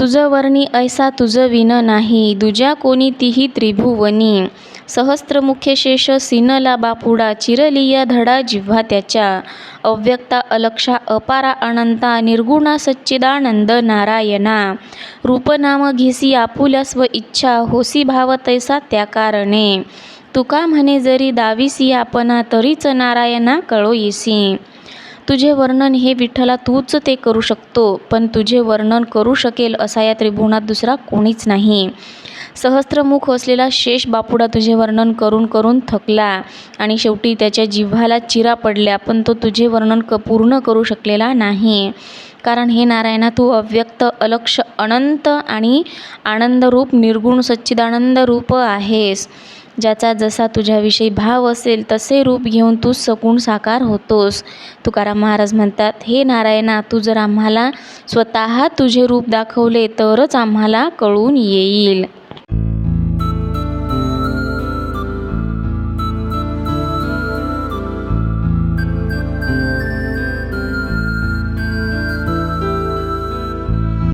तुझं वर्णी ऐसा तुझं विन नाही. दुजा कोणी तिही त्रिभुवनी. सहस्त्रमुखे शेष सिनला बापुडा. चिरलिया धडा जिव्हा त्याच्या. अव्यक्ता अलक्षा अपारा अनंता. निर्गुणा सच्चिदानंद नारायणा. रूपनाम घेसी आपुल्या स्व इच्छा. होसी भाव तैसा त्या कारणे. तुका म्हणे जरी दाविसी आपणा तरीच नारायणा कळो येसी तुझे वर्णन हे विठ्ठला तूच ते करू शकतो पण तुझे वर्णन करू शकेल असा या त्रिभुवनात दुसरा कोणीच नाही. सहस्त्रमुख असलेला शेष बापुडा तुझे वर्णन करून करून थकला आणि शेवटी त्याच्या जिव्हाला चिरा पडल्या पण तो तुझे वर्णन क पूर्ण करू शकलेला नाही. कारण हे नारायणा तू अव्यक्त अलक्ष अनंत आणि आनंदरूप निर्गुण सच्चिदानंद रूप आहेस. ज्याचा जसा तुझ्याविषयी भाव असेल तसे रूप घेऊन तू सगुण साकार होतोस. तुकाराम महाराज म्हणतात हे नारायणा तू जर आम्हाला स्वतः तुझे रूप दाखवले तरच आम्हाला कळून येईल.